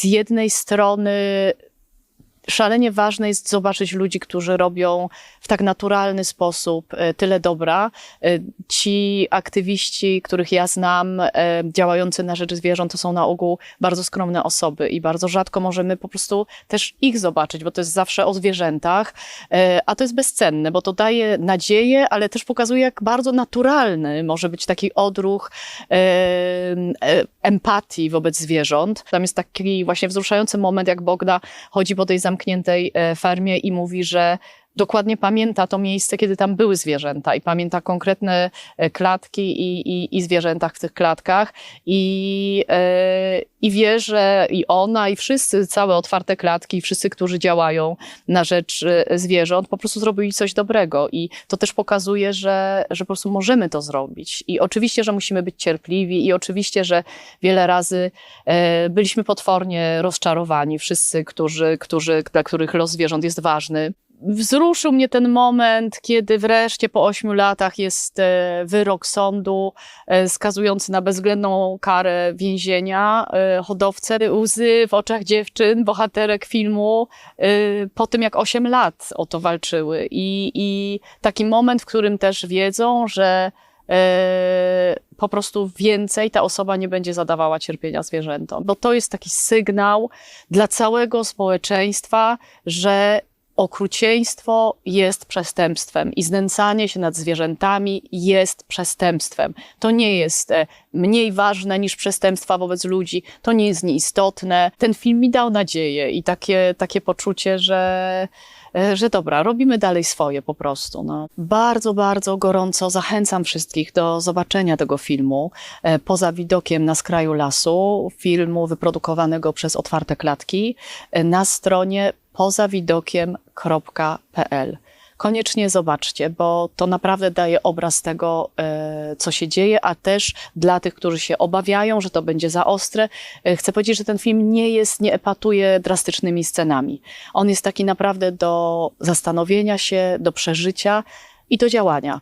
z jednej strony szalenie ważne jest zobaczyć ludzi, którzy robią w tak naturalny sposób e, tyle dobra. E, Ci aktywiści, których ja znam, e, działający na rzecz zwierząt, to są na ogół bardzo skromne osoby i bardzo rzadko możemy po prostu też ich zobaczyć, bo to jest zawsze o zwierzętach, a to jest bezcenne, bo to daje nadzieję, ale też pokazuje, jak bardzo naturalny może być taki odruch empatii wobec zwierząt. Tam jest taki właśnie wzruszający moment, jak Bogda chodzi po tej zamkniętej e, fermie i mówi, że dokładnie pamięta to miejsce, kiedy tam były zwierzęta i pamięta konkretne e, klatki i, i, i zwierzęta w tych klatkach. I, e, i wie, że i ona i wszyscy, całe otwarte klatki, wszyscy, którzy działają na rzecz e, zwierząt, po prostu zrobili coś dobrego. I to też pokazuje, że, że po prostu możemy to zrobić. I oczywiście, że musimy być cierpliwi i oczywiście, że wiele razy e, byliśmy potwornie rozczarowani, wszyscy, którzy, którzy, dla których los zwierząt jest ważny wzruszył mnie ten moment, kiedy wreszcie po ośmiu latach jest e, wyrok sądu e, skazujący na bezwzględną karę więzienia e, hodowcę. Łzy w oczach dziewczyn, bohaterek filmu, po tym jak osiem lat o to walczyły. I, I taki moment, w którym też wiedzą, że po prostu więcej ta osoba nie będzie zadawała cierpienia zwierzętom. Bo to jest taki sygnał dla całego społeczeństwa, że okrucieństwo jest przestępstwem i znęcanie się nad zwierzętami jest przestępstwem. To nie jest e, mniej ważne niż przestępstwa wobec ludzi, to nie jest nieistotne. Ten film mi dał nadzieję i takie, takie poczucie, że, że dobra, robimy dalej swoje po prostu. No. Bardzo, bardzo gorąco zachęcam wszystkich do zobaczenia tego filmu e, poza widokiem na skraju lasu, filmu wyprodukowanego przez Otwarte Klatki e, na stronie pozawidokiem.pl. Koniecznie zobaczcie, bo to naprawdę daje obraz tego, e, co się dzieje, a też dla tych, którzy się obawiają, że to będzie za ostre, e, chcę powiedzieć, że ten film nie jest, nie epatuje drastycznymi scenami. On jest taki naprawdę do zastanowienia się, do przeżycia i do działania.